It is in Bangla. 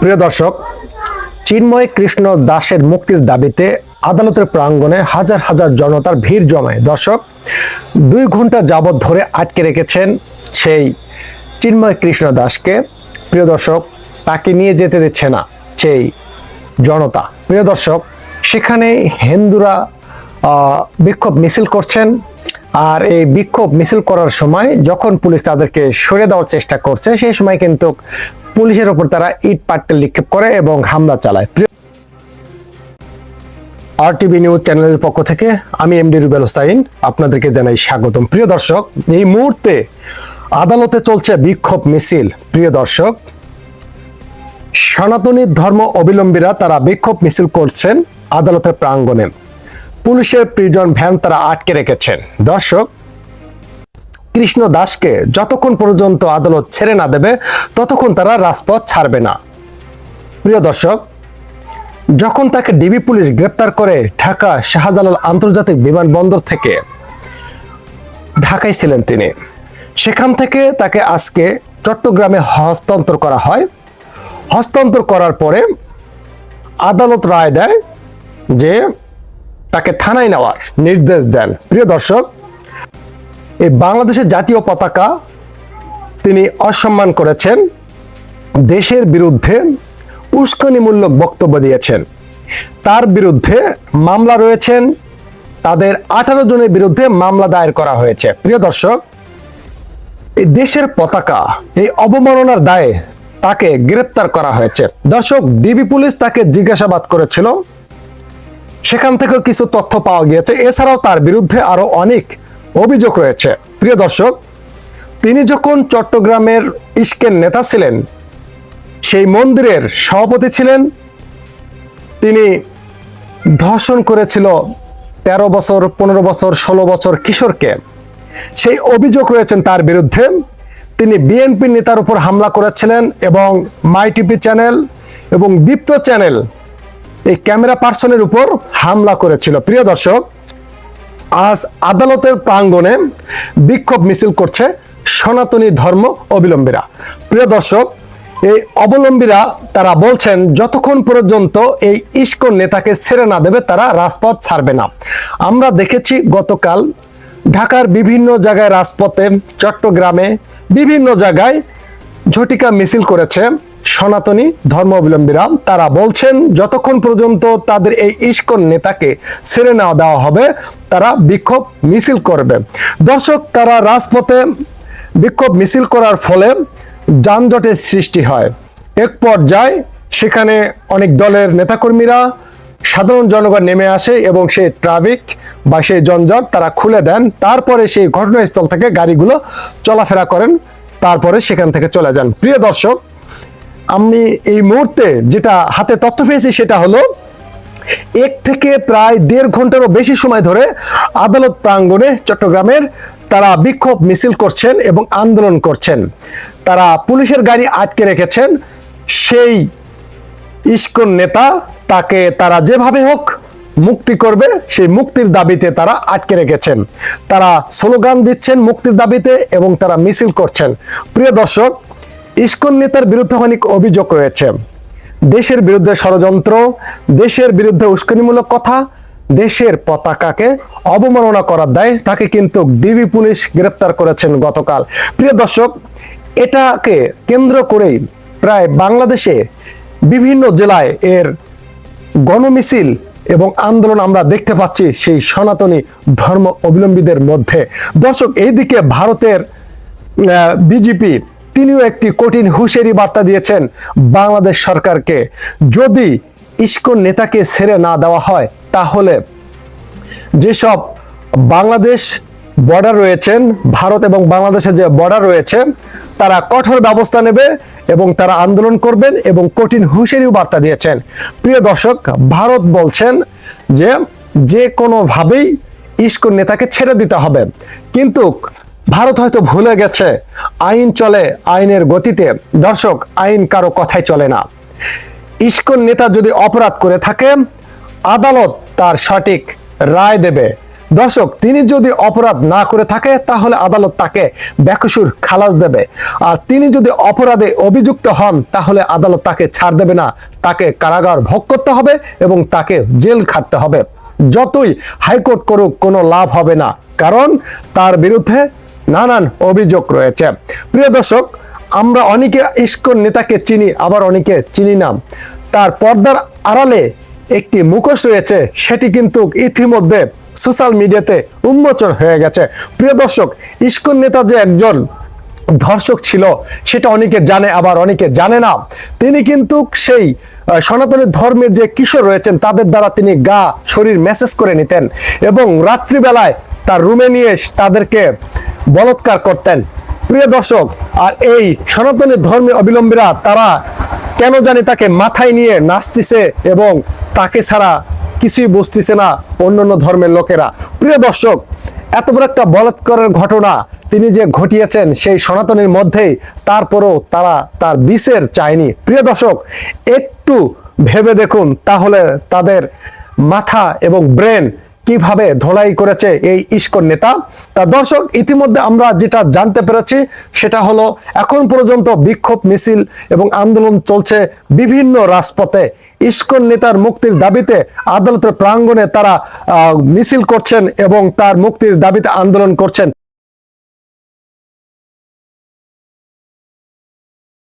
প্রিয় দর্শক, চিন্ময় কৃষ্ণ দাসের মুক্তির দাবিতে আদালতের প্রাঙ্গণে হাজার হাজার জনতার ভিড় জমায়। দর্শক, দুই ঘণ্টা যাবৎ ধরে আটকে রেখেছেন সেই চিন্ময় কৃষ্ণ দাসকে। প্রিয় দর্শক, তাকে নিয়ে যেতে দিচ্ছে না সেই জনতা। প্রিয় দর্শক, সেখানে হিন্দুরা বিক্ষোভ মিছিল করছেন। আর এই বিক্ষোভ মিছিল করার সময় যখন পুলিশ তাদেরকে সরে দেওয়ার চেষ্টা করছে, সেই সময় কিন্তু পুলিশের ওপর তারা ইট পাট্টেল নিক্ষেপ করে এবং হামলা চালায়। আর টিভি নিউজ চ্যানেলের পক্ষ থেকে আমি এমডি রুবেল হোসাইন, আপনাদেরকে জানাই স্বাগতম। প্রিয় দর্শক, এই মুহূর্তে আদালতে চলছে বিক্ষোভ মিছিল। প্রিয় দর্শক, সনাতনী ধর্ম অবিলম্বীরা তারা বিক্ষোভ মিছিল করছেন আদালতের প্রাঙ্গণে। পুলিশের প্রিজন ভ্যান তারা আটকে রেখেছেন। দর্শক কৃষ্ণ দাসকে যতক্ষণ পর্যন্ত আদালত ছেড়ে না দেবে, ততক্ষণ তারা রাজপথ ছাড়বে না। প্রিয় দর্শক, যখন তাকে ডিবি পুলিশ গ্রেপ্তার করে ঢাকা শাহজালাল আন্তর্জাতিক বিমানবন্দর থেকে ঢাকায় ছিলেন তিনি, সেখান থেকে তাকে আজকে চট্টগ্রামে হস্তান্তর করা হয়। হস্তান্তর করার পরে আদালত রায় দেয় যে তাকে থানায় নেওয়ার নির্দেশ দেন। প্রিয় দর্শক এই বাংলাদেশের জাতীয় পতাকা তিনি অসম্মান করেছেন, দেশের বিরুদ্ধে উস্কানিমূলক বক্তব্য দিয়েছেন। তার বিরুদ্ধে মামলা রয়েছেন, তাদের আঠারো জনের বিরুদ্ধে মামলা দায়ের করা হয়েছে। প্রিয় দর্শক, এই দেশের পতাকা, এই অবমাননার দায়ে তাকে গ্রেপ্তার করা হয়েছে। দর্শক, ডিবি পুলিশ তাকে জিজ্ঞাসাবাদ করেছিল। সেখান থেকেও কিছু তথ্য পাওয়া গিয়েছে। এছাড়াও তার বিরুদ্ধে আরও অনেক অভিযোগ রয়েছে। প্রিয় দর্শক, তিনি যখন চট্টগ্রামের ইস্কের নেতা ছিলেন, সেই মন্দিরের সভাপতি ছিলেন, তিনি ধর্ষণ করেছিল তেরো বছর, পনেরো বছর, ষোলো বছর কিশোরকে। সেই অভিযোগ রয়েছেন তার বিরুদ্ধে। তিনি বিএনপি নেতার উপর হামলা করেছিলেন এবং মাই টিভি চ্যানেল এবং দীপ্ত চ্যানেল এই ক্যামেরা পার্সনের উপর হামলা করেছিল। প্রিয় দর্শক আজ আদালতের প্রাঙ্গণে বিক্ষোভ মিছিল করছে সনাতনী ধর্ম অবলম্বীরা। প্রিয় দর্শক, এই অবলম্বীরা তারা বলছেন, যতক্ষণ পর্যন্ত এই ইস্কন নেতাকে ছেড়ে না দেবে, তারা রাজপথ ছাড়বে না। আমরা দেখেছি গতকাল ঢাকার বিভিন্ন জায়গায় রাজপথে, চট্টগ্রামে বিভিন্ন জায়গায় ঝটিকা মিছিল করেছে। সনাতনী ধর্মাবলম্বীরা, তারা বলছেন, যতক্ষণ পর্যন্ত তাদের এই ইস্কন নেতাকে ছেড়ে না দেওয়া হবে, তারা বিক্ষোভ মিছিল করবে। দর্শক, তারা রাজপথে বিক্ষোভ মিছিল করার ফলে যানজটের সৃষ্টি হয়। এক পর্যায়ে সেখানে অনেক দলের নেতাকর্মীরা সাধারণ জনগণ নেমে আসে এবং সেই ট্রাফিক বা সেই যানজট তারা খুলে দেন। তারপরে সেই ঘটনাস্থল থেকে গাড়িগুলো চলাফেরা করেন। তারপরে সেখান থেকে চলে যান। প্রিয় দর্শক আমি এই মুহূর্তে যেটা হাতে তথ্য পেয়েছি সেটা হলো, এক থেকে প্রায় দেড় ঘন্টারও বেশি সময় ধরে আদালত প্রাঙ্গণে চট্টগ্রামের তারা বিক্ষোভ মিছিল করছেন এবং আন্দোলন করছেন। তারা পুলিশের গাড়ি আটকে রেখেছেন। সেই ইস্কন নেতা তাকে তারা যেভাবে হোক মুক্তি করবে, সেই মুক্তির দাবিতে তারা আটকে রেখেছেন। তারা স্লোগান দিচ্ছেন মুক্তির দাবিতে এবং তারা মিছিল করছেন। প্রিয় দর্শক ইস্কন নেতার বিরুদ্ধে অনেক অভিযোগ রয়েছে। দেশের বিরুদ্ধে ষড়যন্ত্র, দেশের বিরুদ্ধে উস্কানিমূলক কথা, দেশের পতাকাকে অবমাননা করার দায় তাকে কিন্তু ডিবি পুলিশ গ্রেপ্তার করেছেন গতকাল। প্রিয় দর্শক, এটাকে কেন্দ্র করেই প্রায় বাংলাদেশে বিভিন্ন জেলায় এর গণমিছিল এবং আন্দোলন আমরা দেখতে পাচ্ছি সেই সনাতনী ধর্ম অবলম্বীদের মধ্যে। দর্শক, এইদিকে ভারতের বিজেপি তিনিও একটি কঠিন হুঁশিয়ারি বার্তা দিয়েছেন বাংলাদেশ সরকারকে। যদি ইস্কন নেতাকে ছেড়ে না দেওয়া হয়, তাহলে যেসব বাংলাদেশ বর্ডার রয়েছেন, ভারত এবং বাংলাদেশের যে বর্ডার রয়েছে, তারা কঠোর ব্যবস্থা নেবে এবং তারা আন্দোলন করবেন এবং কঠিন হুঁশিয়ারিও বার্তা দিয়েছেন। প্রিয় দর্শক, ভারত বলছেন যে যে কোনোভাবেই ইস্কন নেতাকে ছেড়ে দিতে হবে। কিন্তু ভারত হয়তো ভুলে গেছে আইন চলে, আইনের গতিতে। দর্শক, আইন কারও কথাই চলে না। ইস্কন নেতা যদি অপরাধ করে থাকে, আদালত তার সঠিক রায় দেবে। দর্শক, তিনি যদি অপরাধ না করে থাকে, তাহলে আদালত তাকে বেকসুর খালাস দেবে। আর তিনি যদি অপরাধে অভিযুক্ত হন, তাহলে আদালত তাকে ছাড় দেবে না। তাকে কারাগার ভোগ করতে হবে এবং তাকে জেল খাটতে হবে। যতই হাইকোর্ট করুক, কোনো লাভ হবে না। কারণ তার বিরুদ্ধে নানান অভিযোগ রয়েছে। প্রিয় দর্শক, আমরা অনেকে ইস্কন নেতাকে চিনি, আবার অনেকে চিনি না। তার পর্দার আড়ালে একটি মুখোশ রয়েছে, সেটি কিন্তু ইতিমধ্যে সোশ্যাল মিডিয়াতে উন্মোচন হয়ে গেছে। প্রিয় দর্শক, ইস্কন নেতা যে একজন ধর্ষক ছিল, সেটা অনেকে জানে, আবার অনেকে জানে না। তিনি কিন্তু সেই সনাতনী ধর্মের যে কিশোর রয়েছেন, তাদের দ্বারা তিনি গা, শরীর মেসেজ করে নিতেন এবং রাত্রিবেলায় তার রুমে নিয়ে তাদেরকে বলৎকার করতেন। প্রিয় দর্শক, আর এই সনাতনী ধর্মী অবিলম্বীরা, তারা কেন জানি তাকে মাথায় নিয়ে নাচতেছে এবং তাকে ছাড়া কিছুই বুঝতেছে না অন্যান্য ধর্মের লোকেরা। প্রিয় দর্শক, এত বড় একটা বলাৎকারের ঘটনা তিনি যে ঘটিয়েছেন সেই সনাতনের মধ্যেই, তারপরও তারা তার বিষের চায়নি প্রিয় দর্শক, একটু ভেবে দেখুন তাহলে তাদের মাথা এবং ব্রেন কীভাবে ধোলাই করেছে এই ইস্কন নেতা। তা দর্শক, ইতিমধ্যে আমরা যেটা জানতে পেরেছি, সেটা হলো এখন পর্যন্ত বিক্ষোভ মিছিল এবং আন্দোলন চলছে বিভিন্ন রাজপথে। ইস্কন নেতার মুক্তির দাবিতে আদালতের প্রাঙ্গণে তারা মিছিল করছেন এবং তার মুক্তির দাবিতে আন্দোলন করছেন।